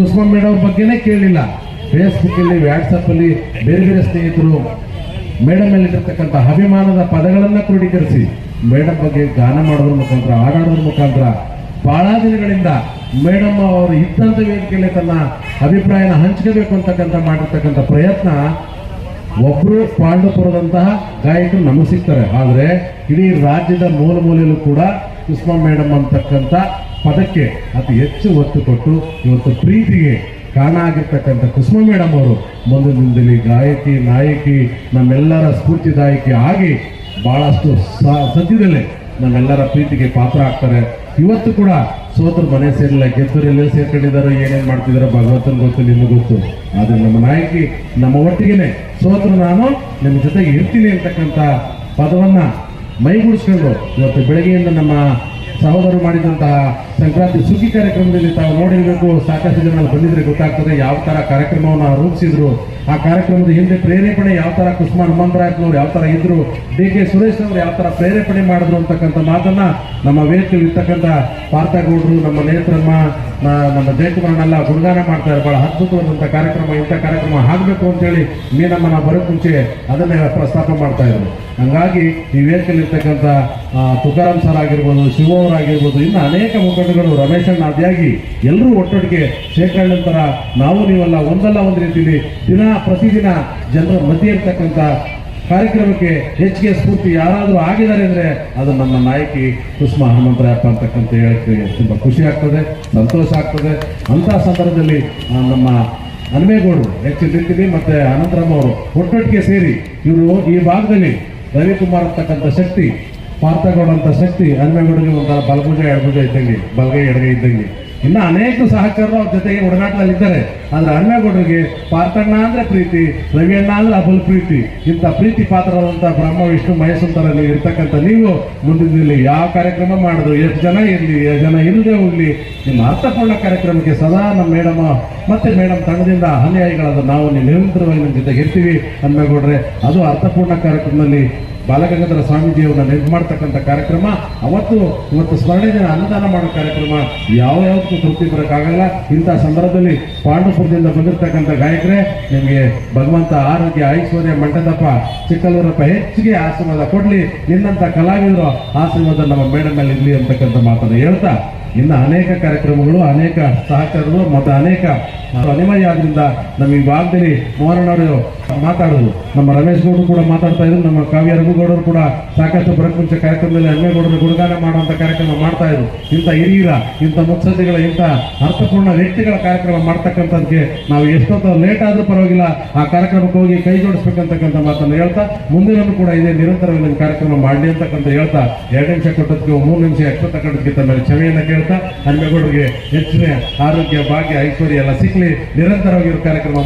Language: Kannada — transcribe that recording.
ಕುಸುಮ ಮೇಡಮ್ ಬಗ್ಗೆನೇ ಕೇಳಲಿಲ್ಲ ಫೇಸ್ಬುಕ್ ಅಲ್ಲಿ ವಾಟ್ಸಪ್ ಅಲ್ಲಿ ಬೇರೆ ಬೇರೆ ಸ್ನೇಹಿತರು ಮೇಡಮ್ ಮೇಲೆ ಇರತಕ್ಕಂಥ ಅಭಿಮಾನದ ಪದಗಳನ್ನು ಕ್ರೋಢೀಕರಿಸಿ ಮೇಡಮ್ ಬಗ್ಗೆ ಗಾನ ಮಾಡೋದ್ರ ಮುಖಾಂತರ, ಹಾಡಾಡೋದ್ರ ಮುಖಾಂತರ ಬಹಳ ದಿನಗಳಿಂದ ಮೇಡಮ್ ಅವರು ಇದ್ದಂಥ ವೇದಿಕೆಯಲ್ಲಿ ತನ್ನ ಅಭಿಪ್ರಾಯನ ಹಂಚ್ಕೋಬೇಕು ಅಂತಕ್ಕಂಥ ಮಾಡಿರ್ತಕ್ಕಂಥ ಪ್ರಯತ್ನ ಒಬ್ಬರು ಪಾಂಡುಪುರದಂತಹ ಗಾಯಕರು ನಮಗೆ ಸಿಗ್ತಾರೆ. ಆದ್ರೆ ಇಡೀ ರಾಜ್ಯದ ಮೂಲ ಮೂಲೆಯಲ್ಲೂ ಕೂಡ ಸುಷ್ಮಾ ಮೇಡಮ್ ಅಂತಕ್ಕಂಥ ಪದಕ್ಕೆ ಅತಿ ಹೆಚ್ಚು ಒತ್ತು ಕೊಟ್ಟು ಇವತ್ತು ಪ್ರೀತಿಗೆ ಕಾರಣ ಆಗಿರ್ತಕ್ಕಂಥ ಕುಸುಮ ಮೇಡಮ್ ಅವರು ಮುಂದಿನ ದಿನದಲ್ಲಿ ಗಾಯಕಿ, ನಾಯಕಿ, ನಮ್ಮೆಲ್ಲರ ಸ್ಫೂರ್ತಿದಾಯಕಿ ಆಗಿ ಬಹಳಷ್ಟು ಸ- ಸದ್ಯದಲ್ಲೇ ನಮ್ಮೆಲ್ಲರ ಪ್ರೀತಿಗೆ ಪಾತ್ರ ಆಗ್ತಾರೆ. ಇವತ್ತು ಕೂಡ ಸೋತರು ಮನೆ ಸೇರಿಲ್ಲ ಗೆದ್ದರು ಎಲ್ಲೆಲ್ಲಿ ಸೇರ್ಕೊಂಡಿದ್ದಾರೆ, ಏನೇನು ಮಾಡ್ತಿದ್ದಾರೋ ಭಗವಂತನ ಗೊತ್ತು, ನಿಮಗೆ ಗೊತ್ತು. ಆದರೆ ನಮ್ಮ ನಾಯಕಿ, ನಮ್ಮ ಒಟ್ಟಿಗೆ ಸೋತರು ನಾನು ನಿಮ್ಮ ಜೊತೆಗೆ ಇರ್ತೀನಿ ಅಂತಕ್ಕಂಥ ಪದವನ್ನು ಮೈಗೂಡಿಸ್ಕೊಂಡು ಇವತ್ತು ಬೆಳಗ್ಗೆಯಿಂದ ನಮ್ಮ ಸಹೋದರರು ಮಾಡಿದಂತಹ ಸಂಕ್ರಾಂತಿ ಸುಗ್ಗಿ ಕಾರ್ಯಕ್ರಮದಲ್ಲಿ ತಾವು ನೋಡಿರಬೇಕು, ಸಾಕಷ್ಟು ಜನ ಬಂದಿದ್ರೆ ಗೊತ್ತಾಗ್ತದೆ ಯಾವ ತರ ಕಾರ್ಯಕ್ರಮವನ್ನು ರೂಪಿಸಿದ್ರು. ಆ ಕಾರ್ಯಕ್ರಮದ ಹಿಂದೆ ಪ್ರೇರೇಪಣೆ ಯಾವ ತರ ಕುಸುಮಾ ಹನುಮಂತರಾಯಪ್ಪನವ್ರು ಯಾವ ತರ ಇದ್ರು ಡಿ ಕೆ ಸುರೇಶ್ ಅವರು ಯಾವ ತರ ಪ್ರೇರೇಪಣೆ ಮಾಡಿದ್ರು ಅಂತಕ್ಕಂಥ ಮಾತನ್ನ ನಮ್ಮ ವೇದಿಕೆಯಲ್ಲಿ ಇರ್ತಕ್ಕಂಥ ಪಾರ್ಥಗೌಡರು, ನಮ್ಮ ನೇತ್ರಮ್ಮ ನಮ್ಮ ಜಯಕುಮಾರನೆಲ್ಲ ಗುಣಗಾನ ಮಾಡ್ತಾರೆ ಬಹಳ ಅದ್ಭುತವಾದಂಥ ಕಾರ್ಯಕ್ರಮ, ಇಂಥ ಕಾರ್ಯಕ್ರಮ ಆಗಬೇಕು ಅಂತೇಳಿ ಮೀನಮ್ಮನ ಬರೋಕ್ಕೆ ಮುಂಚೆ ಅದನ್ನೇ ಪ್ರಸ್ತಾಪ ಮಾಡ್ತಾ ಇದ್ರು. ಹಂಗಾಗಿ ವೇದಿಕೆಯಲ್ಲಿರ್ತಕ್ಕಂಥ ತುಕಾರಾಮ್ ಸರ್ ಆಗಿರ್ಬೋದು, ಶಿವ ಆಗಿರ್ಬೋದು, ಇನ್ನು ಅನೇಕ ಮುಖಂಡಗಳು ರಮೇಶ್ ಅಣ್ಣ ಆದಿಯಾಗಿ ಎಲ್ಲರೂ ಒಟ್ಟೊಟ್ಟಿಗೆ ಥರ ನಾವು ನೀವೆಲ್ಲ, ಒಂದಲ್ಲ ಒಂದು ರೀತಿಯಲ್ಲಿ ದಿನ ಪ್ರತಿದಿನ ಜನರ ಮಧ್ಯೆ ಇರ್ತಕ್ಕಂಥ ಕಾರ್ಯಕ್ರಮಕ್ಕೆ ಹೆಚ್ಚಿಗೆ ಸ್ಫೂರ್ತಿ ಯಾರಾದರೂ ಆಗಿದ್ದಾರೆ ಅಂದರೆ ಅದು ನಮ್ಮ ನಾಯಕಿ ಕುಸುಮ ಹನುಮಂತರಾಯಪ್ಪ ಅಂತಕ್ಕಂಥ ಹೇಳಕ್ಕೆ ತುಂಬ ಖುಷಿ ಆಗ್ತದೆ, ಸಂತೋಷ ಆಗ್ತದೆ. ಅಂಥ ಸಂದರ್ಭದಲ್ಲಿ ನಮ್ಮ ಹನುಮೇಗೌಡರು ಹೆಚ್ಚು ನಿಂತಿನಿ ಮತ್ತೆ ಅನಂತರಾಮ್ ಅವರು ಒಟ್ಟೊಟ್ಟಿಗೆ ಸೇರಿ ಇವರು ಈ ಭಾಗದಲ್ಲಿ ರವಿಕುಮಾರ್ ಅಂತಕ್ಕಂಥ ಶಕ್ತಿ ಪಾರ್ಥಗೌಡ ಅಂತ ಶಕ್ತಿ ಹನುಮೇಗೌಡರಿಗೆ ಒಂಥರ ಬಲಭುಜ ಎಡಭುಜ ಇದ್ದಂಗೆ ಬಲಗೈ ಎಡಗೈ ಇದ್ದಂಗೆ. ಇನ್ನ ಅನೇಕ ಸಹಕಾರರು ಅವ್ರ ಜೊತೆಗೆ ಒಡನಾಟದಲ್ಲಿ ಇದ್ದಾರೆ ಆದ್ರೆ ಅಣ್ಣಗೌಡರಿಗೆ ಪಾರ್ಥಣ್ಣ ಅಂದ್ರೆ ಪ್ರೀತಿ, ರವಿಯಣ್ಣ ಅಂದ್ರೆ ಅಬಲ್ ಪ್ರೀತಿ, ಇಂಥ ಪ್ರೀತಿ ಪಾತ್ರರಾದಂಥ ಬ್ರಹ್ಮ, ವಿಷ್ಣು, ಮಹೇಶಂತರಲ್ಲಿ ಇರ್ತಕ್ಕಂಥ ನೀವು ಮುಂದಿನ ದಿನ ಯಾವ ಕಾರ್ಯಕ್ರಮ ಮಾಡಿದ್ರು, ಎಷ್ಟು ಜನ ಇರಲಿ, ಎಷ್ಟು ಜನ ಇಲ್ಲದೆ ಹೋಗ್ಲಿ, ನಿಮ್ಮ ಅರ್ಥಪೂರ್ಣ ಕಾರ್ಯಕ್ರಮಕ್ಕೆ ಸದಾ ನಮ್ಮ ಮೇಡಮ್ ಮತ್ತೆ ಮೇಡಮ್ ತಂಡದಿಂದ ಅನುಯಾಯಿಗಳಾದ ನಾವು ನಿರಂತರವಾಗಿ ನಿಮ್ಮ ಜೊತೆಗೆ ಇರ್ತೀವಿ. ಹನುಮೇಗೌಡ್ರೆ ಅದು ಅರ್ಥಪೂರ್ಣ ಕಾರ್ಯಕ್ರಮದಲ್ಲಿ ಬಾಲಗಂಗಾಧರ ಸ್ವಾಮೀಜಿಯವರನ್ನ ನೆನಪು ಮಾಡ್ತಕ್ಕಂಥ ಕಾರ್ಯಕ್ರಮ, ಅವತ್ತು ಇವತ್ತು ಸ್ಮರಣೆ ದಿನ ಅನ್ನದಾನ ಮಾಡೋ ಕಾರ್ಯಕ್ರಮ, ಯಾವ ಯಾವತ್ತೂ ತೃಪ್ತಿ ಬರೋಕ್ಕಾಗಲ್ಲ. ಇಂಥ ಸಂದರ್ಭದಲ್ಲಿ ಪಾಂಡುಪುರದಿಂದ ಬಂದಿರತಕ್ಕಂಥ ಗಾಯಕರೇ, ನಿಮಗೆ ಭಗವಂತ ಆರೋಗ್ಯ, ಐಶ್ವರ್ಯ ಮಂಟದಪ್ಪ ಚಿಕ್ಕಲ್ಲೂರಪ್ಪ ಹೆಚ್ಚಿಗೆ ಆಶೀರ್ವಾದ ಕೊಡಲಿ. ನಿನ್ನಂಥ ಕಲಾವಿದರು ಆಶೀರ್ವಾದ ನಮ್ಮ ಮೇಡಮ್ ಮೇಲೆ ಇರಲಿ ಅಂತಕ್ಕಂಥ ಮಾತನ್ನು ಹೇಳ್ತಾ, ಇನ್ನು ಅನೇಕ ಕಾರ್ಯಕ್ರಮಗಳು, ಅನೇಕ ಸಹಕಾರಗಳು ಮತ್ತು ಅನೇಕ ಅನಿಮಯ ನಮ್ಮ ಈ ಭಾಗದಲ್ಲಿ ಮೋಹನವರು ಮಾತಾಡೋದು. ನಮ್ಮ ರಮೇಶ್ ಗೌಡರು ಕೂಡ ಮಾತಾಡ್ತಾ ಇದ್ರು, ನಮ್ಮ ಕಾವ್ಯ ರಘುಗೌಡರು ಕೂಡ ಸಾಕಷ್ಟು ಬರಕ್ ಮುಂಚೆ ಕಾರ್ಯಕ್ರಮದಲ್ಲಿ ಹನುಮೇಗೌಡರು ಗುಣಗಾನ ಮಾಡುವಂತ ಕಾರ್ಯಕ್ರಮ ಮಾಡ್ತಾ ಇದ್ರು. ಇಂಥ ಹಿರಿಯರ, ಇಂಥ ಮುತ್ಸದ್ದಿಗಳ, ಇಂಥ ಅರ್ಥಪೂರ್ಣ ವ್ಯಕ್ತಿಗಳ ಕಾರ್ಯಕ್ರಮ ಮಾಡ್ತಕ್ಕಂಥದ್ದಕ್ಕೆ ನಾವು ಎಷ್ಟೊತ್ತು ಲೇಟ್ ಆದ್ರೂ ಪರವಾಗಿಲ್ಲ, ಆ ಕಾರ್ಯಕ್ರಮಕ್ಕೆ ಹೋಗಿ ಕೈ ಜೋಡಿಸ್ಬೇಕಂತಕ್ಕಂಥ ಮಾತನ್ನು ಹೇಳ್ತಾ ಮುಂದಿನೂ ಕೂಡ ಇದೇ ನಿರಂತರವಾಗಿ ನಿಮ್ಮ ಕಾರ್ಯಕ್ರಮ ಮಾಡಲಿ ಅಂತಕ್ಕಂಥ ಹೇಳ್ತಾ, ಎರಡು ನಿಮಿಷ ಕೊಟ್ಟದಕ್ಕೆ ಮೂರು ನಿಮಿಷ ಎಕ್ಸ್ಟ್ರಾ ತಗೊಂಡದಕ್ಕೆ ತಮ್ಮ ಕ್ಷಮೆಯನ್ನು ಕೇಳ್ತಾ ಹನುಮೇಗೌಡರಿಗೆ ಹೆಚ್ಚಿನ ಆರೋಗ್ಯ, ಭಾಗ್ಯ, ಐಶ್ವರ್ಯ ಎಲ್ಲ ಸಿಕ್ಕಲಿ ನಿರಂತರವಾಗಿರೋ ಕಾರ್ಯಕ್ರಮ